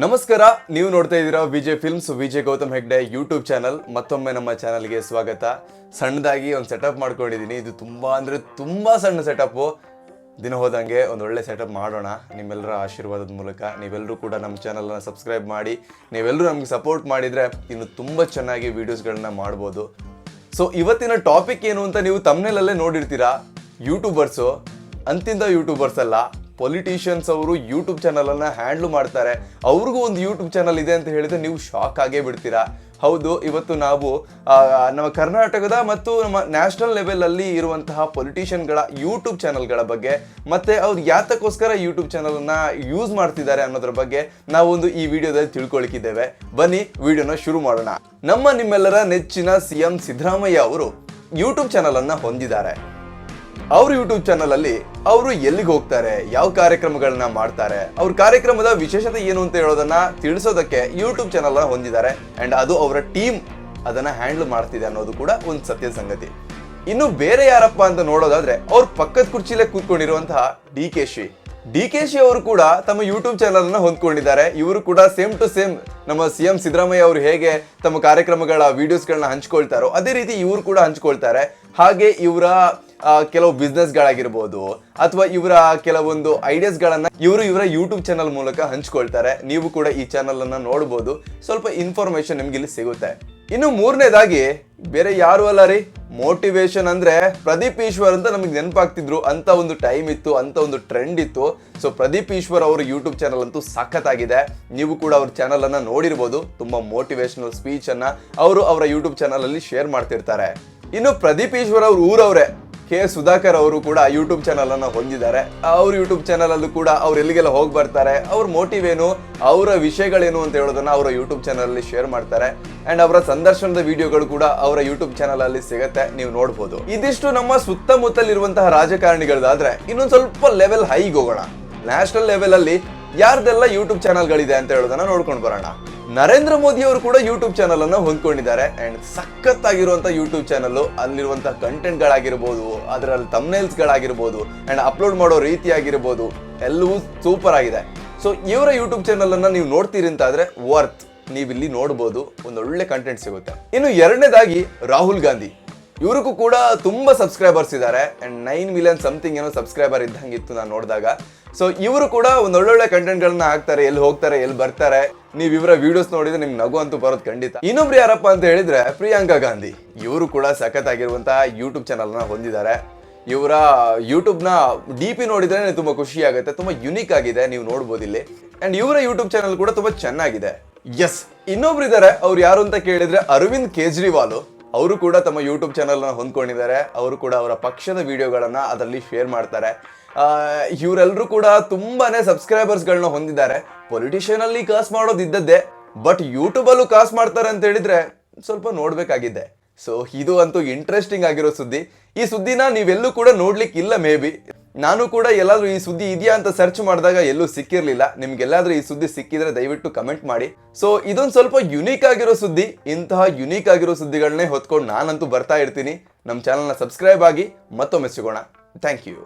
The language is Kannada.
ನಮಸ್ಕಾರ, ನೀವು ನೋಡ್ತಾ ಇದ್ದೀರಾ Vijay films Vijay Gautham Hegde YouTube channel ಮತ್ತೊಮ್ಮೆ ನಮ್ಮ ಚಾನಲ್ಗೆ ಸ್ವಾಗತ. ಸಣ್ಣದಾಗಿ ಒಂದು ಸೆಟಪ್ ಮಾಡ್ಕೊಂಡಿದ್ದೀನಿ. ಇದು ತುಂಬ ಅಂದರೆ ತುಂಬ ಸಣ್ಣ ಸೆಟಪ್ಪು ದಿನ ಹೋದಂಗೆ ಒಂದು ಒಳ್ಳೆ ಸೆಟಪ್ ಮಾಡೋಣ. ನಿಮ್ಮೆಲ್ಲರ ಆಶೀರ್ವಾದದ ಮೂಲಕ ನೀವೆಲ್ಲರೂ ಕೂಡ ನಮ್ಮ ಚಾನಲ್ನ ಸಬ್ಸ್ಕ್ರೈಬ್ ಮಾಡಿ, ನೀವೆಲ್ಲರೂ ನಮಗೆ ಸಪೋರ್ಟ್ ಮಾಡಿದರೆ ಇನ್ನು ತುಂಬ ಚೆನ್ನಾಗಿ ವೀಡಿಯೋಸ್ಗಳನ್ನ ಮಾಡ್ಬೋದು. ಸೊ ಇವತ್ತಿನ ಟಾಪಿಕ್ ಏನು ಅಂತ ನೀವು ತಮ್ಮನೇಲಲ್ಲೇ ನೋಡಿರ್ತೀರಾ? ಯೂಟ್ಯೂಬರ್ಸು ಅಂತಿಂದ ಯೂಟ್ಯೂಬರ್ಸ್ ಅಲ್ಲ. ಪೊಲಿಟಿಷಿಯನ್ಸ್ ಅವರು ಯೂಟ್ಯೂಬ್ ಚಾನಲನ್ನು ಹ್ಯಾಂಡ್ಲ್ ಮಾಡ್ತಾರೆ. ಅವ್ರಿಗೂ ಒಂದು ಯೂಟ್ಯೂಬ್ ಚಾನಲ್ ಇದೆ ಅಂತ ಹೇಳಿದ್ರೆ ನೀವು ಶಾಕ್ ಆಗೇ ಬಿಡ್ತೀರಾ. ಹೌದು, ಇವತ್ತು ನಾವು ನಮ್ಮ ಕರ್ನಾಟಕದ ಮತ್ತು ನಮ್ಮ ನ್ಯಾಷನಲ್ ಲೆವೆಲಲ್ಲಿ ಇರುವಂತಹ ಪೊಲಿಟಿಷಿಯನ್ಗಳ ಯೂಟ್ಯೂಬ್ ಚಾನಲ್ಗಳ ಬಗ್ಗೆ ಮತ್ತೆ ಅವ್ರು ಯಾತಕ್ಕೋಸ್ಕರ ಯೂಟ್ಯೂಬ್ ಚಾನಲನ್ನು ಯೂಸ್ ಮಾಡ್ತಿದ್ದಾರೆ ಅನ್ನೋದ್ರ ಬಗ್ಗೆ ನಾವೊಂದು ಈ ವಿಡಿಯೋದಲ್ಲಿ ತಿಳ್ಕೊಳ್ಕಿದ್ದೇವೆ ಬನ್ನಿ, ವಿಡಿಯೋನ ಶುರು ಮಾಡೋಣ. ನಮ್ಮ ನಿಮ್ಮೆಲ್ಲರ ನೆಚ್ಚಿನ ಸಿ ಎಂ ಸಿದ್ದರಾಮಯ್ಯ ಅವರು ಯೂಟ್ಯೂಬ್ ಚಾನಲನ್ನು ಹೊಂದಿದ್ದಾರೆ. ಅವ್ರ ಯೂಟ್ಯೂಬ್ ಚಾನಲ್ ಅಲ್ಲಿ ಅವರು ಎಲ್ಲಿಗೆ ಹೋಗ್ತಾರೆ, ಯಾವ ಕಾರ್ಯಕ್ರಮಗಳನ್ನ ಮಾಡ್ತಾರೆ, ಅವ್ರ ಕಾರ್ಯಕ್ರಮದ ವಿಶೇಷತೆ ಏನು ಅಂತ ಹೇಳೋದನ್ನ ತಿಳಿಸೋದಕ್ಕೆ ಯೂಟ್ಯೂಬ್ ಚಾನಲ್ ಹೊಂದಿದ್ದಾರೆ. ಅಂಡ್ ಅದು ಅವರ ಟೀಮ್ ಅದನ್ನ ಹ್ಯಾಂಡಲ್ ಮಾಡ್ತಿದೆ ಅನ್ನೋದು ಕೂಡ ಒಂದು ಸತ್ಯ ಸಂಗತಿ. ಇನ್ನು ಬೇರೆ ಯಾರಪ್ಪ ಅಂತ ನೋಡೋದಾದ್ರೆ ಅವ್ರ ಪಕ್ಕದ ಕುರ್ಚಿಲೇ ಕೂತ್ಕೊಂಡಿರುವಂತಹ D K Shi D K Shi ಅವರು ಕೂಡ ತಮ್ಮ ಯೂಟ್ಯೂಬ್ ಚಾನಲ್ ಅನ್ನ ಹೊಂದ್ಕೊಂಡಿದ್ದಾರೆ. ಇವರು ಕೂಡ ಸೇಮ್ ಟು ಸೇಮ್ ನಮ್ಮ ಸಿ ಎಂ ಸಿದ್ದರಾಮಯ್ಯ ಅವರು ಹೇಗೆ ತಮ್ಮ ಕಾರ್ಯಕ್ರಮಗಳ ವಿಡಿಯೋಸ್ಗಳನ್ನ ಹಂಚ್ಕೊಳ್ತಾರೋ, ಅದೇ ರೀತಿ ಇವರು ಕೂಡ ಹಂಚ್ಕೊಳ್ತಾರೆ. ಹಾಗೆ ಇವರ ಕೆಲವು ಬಿಸ್ನೆಸ್ಗಳಾಗಿರ್ಬೋದು ಅಥವಾ ಇವರ ಕೆಲವೊಂದು ಐಡಿಯಾಸ್ಗಳನ್ನು ಇವರು ಇವರ ಯೂಟ್ಯೂಬ್ ಚಾನಲ್ ಮೂಲಕ ಹಂಚ್ಕೊಳ್ತಾರೆ. ನೀವು ಕೂಡ ಈ ಚಾನಲನ್ನು ನೋಡ್ಬೋದು. ಸ್ವಲ್ಪ ಇನ್ಫಾರ್ಮೇಶನ್ ನಿಮ್ಗೆ ಇಲ್ಲಿ ಸಿಗುತ್ತೆ. ಇನ್ನು ಮೂರನೇದಾಗಿ, ಬೇರೆ ಯಾರು ಅಲ್ಲ ರೀ ಮೋಟಿವೇಶನ್ ಅಂದ್ರೆ ಪ್ರದೀಪ್ ಈಶ್ವರ್ ಅಂತ ನಮಗೆ ನೆನಪಾಗ್ತಿದ್ರು. ಅಂತ ಒಂದು ಟೈಮ್ ಇತ್ತು, ಅಂತ ಒಂದು ಟ್ರೆಂಡ್ ಇತ್ತು. ಸೊ ಪ್ರದೀಪ್ ಈಶ್ವರ್ ಅವರ ಯೂಟ್ಯೂಬ್ ಚಾನಲ್ ಅಂತೂ ಸಖತ್ತಾಗಿದೆ. ನೀವು ಕೂಡ ಅವ್ರ ಚಾನಲ್ ಅನ್ನ ನೋಡಿರ್ಬೋದು. ತುಂಬಾ ಮೋಟಿವೇಶನಲ್ ಸ್ಪೀಚ್ ಅನ್ನ ಅವರು ಅವರ ಯೂಟ್ಯೂಬ್ ಚಾನಲ್ ಅಲ್ಲಿ ಶೇರ್ ಮಾಡ್ತಿರ್ತಾರೆ. ಇನ್ನು ಪ್ರದೀಪ್ ಈಶ್ವರ್ ಅವ್ರ ಊರವ್ರೆ ಕೆ ಸುಧಾಕರ್ ಅವರು ಕೂಡ ಯೂಟ್ಯೂಬ್ ಚಾನಲ್ ಅನ್ನ ಹೊಂದಿದ್ದಾರೆ. ಅವ್ರ ಯೂಟ್ಯೂಬ್ ಚಾನಲ್ ಅಲ್ಲೂ ಕೂಡ ಅವ್ರು ಎಲ್ಲಿಗೆಲ್ಲ ಹೋಗಿ ಬರ್ತಾರೆ, ಅವ್ರ ಮೋಟಿವ್ ಏನು, ಅವರ ವಿಷಯಗಳೇನು ಅಂತ ಹೇಳೋದನ್ನ ಅವರ ಯೂಟ್ಯೂಬ್ ಚಾನಲ್ ಅಲ್ಲಿ ಶೇರ್ ಮಾಡ್ತಾರೆ. ಅಂಡ್ ಅವರ ಸಂದರ್ಶನದ ವಿಡಿಯೋಗಳು ಕೂಡ ಅವರ ಯೂಟ್ಯೂಬ್ ಚಾನಲ್ ಅಲ್ಲಿ ಸಿಗುತ್ತೆ, ನೀವು ನೋಡಬಹುದು ಇದಿಷ್ಟು ನಮ್ಮ ಸುತ್ತಮುತ್ತಲಿರುವಂತಹ ರಾಜಕಾರಣಿಗಳದಾದ್ರೆ, ಇನ್ನೊಂದು ಸ್ವಲ್ಪ ಲೆವೆಲ್ ಹೈಗೆ ಹೋಗೋಣ. ನ್ಯಾಷನಲ್ ಲೆವೆಲ್ ಅಲ್ಲಿ ಯಾರ್ದೆಲ್ಲ ಯೂಟ್ಯೂಬ್ ಚಾನಲ್ಗಳಿದೆ ಅಂತ ಹೇಳೋದನ್ನ ನೋಡ್ಕೊಂಡು ಬರೋಣ. ನರೇಂದ್ರ ಮೋದಿ ಅವರು ಕೂಡ ಯೂಟ್ಯೂಬ್ ಚಾನಲ್ ಅನ್ನ ಹೊಂದ್ಕೊಂಡಿದ್ದಾರೆ. ಅಂಡ್ ಸಖತ್ತಾಗಿರುವಂತ ಯೂಟ್ಯೂಬ್ ಚಾನಲ್ ಅಲ್ಲಿರುವಂತ ಕಂಟೆಂಟ್ ಗಳಾಗಿರ್ಬೋದು, ಅದರಲ್ಲಿ ತಮ್ನೇಲ್ಸ್ ಗಳಾಗಿರ್ಬೋದು ಅಂಡ್ ಅಪ್ಲೋಡ್ ಮಾಡೋ ರೀತಿ ಆಗಿರ್ಬೋದು ಎಲ್ಲವೂ ಸೂಪರ್ ಆಗಿದೆ. ಸೊ ಇವರ ಯೂಟ್ಯೂಬ್ ಚಾನಲ್ ಅನ್ನ ನೀವು ನೋಡ್ತೀರಿ ಅಂತ ಆದ್ರೆ ವರ್ತ್ ನೀವು ಇಲ್ಲಿ ನೋಡ್ಬೋದು ಒಳ್ಳೆ ಕಂಟೆಂಟ್ ಸಿಗುತ್ತೆ. ಇನ್ನು ಎರಡನೇದಾಗಿ ರಾಹುಲ್ ಗಾಂಧಿ. ಇವ್ರಿಗೂ ಕೂಡ ತುಂಬಾ ಸಬ್ಸ್ಕ್ರೈಬರ್ಸ್ ಇದ್ದಾರೆ. ಅಂಡ್ ನೈನ್ ಮಿಲಿಯನ್ ಸಮಥಿಂಗ್ ಏನೋ ಸಬ್ಸ್ಕ್ರೈಬರ್ ಇದ್ದಂಗೆ ಇತ್ತು ನಾನು ನೋಡಿದಾಗ. ಸೊ ಇವರು ಕೂಡ ಒಂದು ಒಳ್ಳೊಳ್ಳೆ ಕಂಟೆಂಟ್ಗಳನ್ನ ಹಾಕ್ತಾರೆ, ಎಲ್ಲಿ ಹೋಗ್ತಾರೆ, ಎಲ್ಲಿ ಬರ್ತಾರೆ ನೀವು ಇವರ ವಿಡಿಯೋಸ್ ನೋಡಿದ್ರೆ ನಿಮ್ಗೆ ನಗು ಅಂತೂ ಬರೋದು ಖಂಡಿತ. ಇನ್ನೊಬ್ರು ಯಾರಪ್ಪ ಅಂತ ಹೇಳಿದ್ರೆ ಪ್ರಿಯಾಂಕಾ ಗಾಂಧಿ. ಇವರು ಕೂಡ ಸಖತ್ ಆಗಿರುವಂತಹ ಯೂಟ್ಯೂಬ್ ಚಾನಲ್ನ ಹೊಂದಿದ್ದಾರೆ. ಇವರ ಯೂಟ್ಯೂಬ್ನ ಡಿ ಪಿ ನೋಡಿದ್ರೆ ತುಂಬಾ ಖುಷಿ ಆಗುತ್ತೆ, ತುಂಬಾ ಯುನೀಕ್ ಆಗಿದೆ, ನೀವು ನೋಡ್ಬೋದು ಇಲ್ಲಿ. ಅಂಡ್ ಇವರ ಯೂಟ್ಯೂಬ್ ಚಾನಲ್ ಕೂಡ ತುಂಬಾ ಚೆನ್ನಾಗಿದೆ. ಎಸ್ ಇನ್ನೊಬ್ರು ಇದ್ದಾರೆ ಅವ್ರು ಯಾರು ಅಂತ ಕೇಳಿದ್ರೆ ಅರವಿಂದ್ ಕೇಜ್ರಿವಾಲ್. ಅವರು ಕೂಡ ತಮ್ಮ ಯೂಟ್ಯೂಬ್ ಚಾನಲ್ನ ಹೊಂದ್ಕೊಂಡಿದ್ದಾರೆ. ಅವರು ಕೂಡ ಅವರ ಪಕ್ಷದ ವಿಡಿಯೋಗಳನ್ನು ಅದರಲ್ಲಿ ಶೇರ್ ಮಾಡ್ತಾರೆ. ಇವರೆಲ್ಲರೂ ಕೂಡ ತುಂಬಾನೇ ಸಬ್ಸ್ಕ್ರೈಬರ್ಸ್ಗಳನ್ನ ಹೊಂದಿದ್ದಾರೆ. ಪೊಲಿಟಿಷಿಯನಲ್ಲಿ ಕಾಸು ಕಾಸ್ ಮಾಡೋದು ಇದ್ದದ್ದೇ ಬಟ್ ಯೂಟ್ಯೂಬಲ್ಲೂ ಕಾಸು ಮಾಡ್ತಾರೆ ಅಂತ ಹೇಳಿದರೆ ಸ್ವಲ್ಪ ನೋಡ್ಬೇಕಾಗಿದೆ. ಸೊ ಇದು ಅಂತೂ ಇಂಟ್ರೆಸ್ಟಿಂಗ್ ಆಗಿರೋ ಸುದ್ದಿ. ಈ ಸುದ್ದಿನ ನೀವೆಲ್ಲೂ ಕೂಡ ನೋಡ್ಲಿಕ್ಕಿಲ್ಲ ಮೇ ಬಿ ನಾನು ಕೂಡ ಎಲ್ಲಾದ್ರೂ ಈ ಸುದ್ದಿ ಇದೆಯಾ ಅಂತ ಸರ್ಚ್ ಮಾಡಿದಾಗ ಎಲ್ಲೂ ಸಿಕ್ಕಿರ್ಲಿಲ್ಲ. ನಿಮ್ಗೆಲ್ಲಾದ್ರೂ ಈ ಸುದ್ದಿ ಸಿಕ್ಕಿದ್ರೆ ದಯವಿಟ್ಟು ಕಮೆಂಟ್ ಮಾಡಿ. ಸೊ ಇದೊಂದು ಸ್ವಲ್ಪ ಯುನೀಕ್ ಆಗಿರೋ ಸುದ್ದಿ. ಇಂತಹ ಯುನೀಕ್ ಆಗಿರೋ ಸುದ್ದಿಗಳನ್ನೇ ಹೊತ್ಕೊಂಡು ನಾನಂತೂ ಬರ್ತಾ ಇರ್ತೀನಿ. ನಮ್ಮ ಚಾನಲ್ನ ಸಬ್ಸ್ಕ್ರೈಬ್ ಆಗಿ ಮತ್ತೊಮ್ಮೆ ಸಿಗೋಣ. Thank you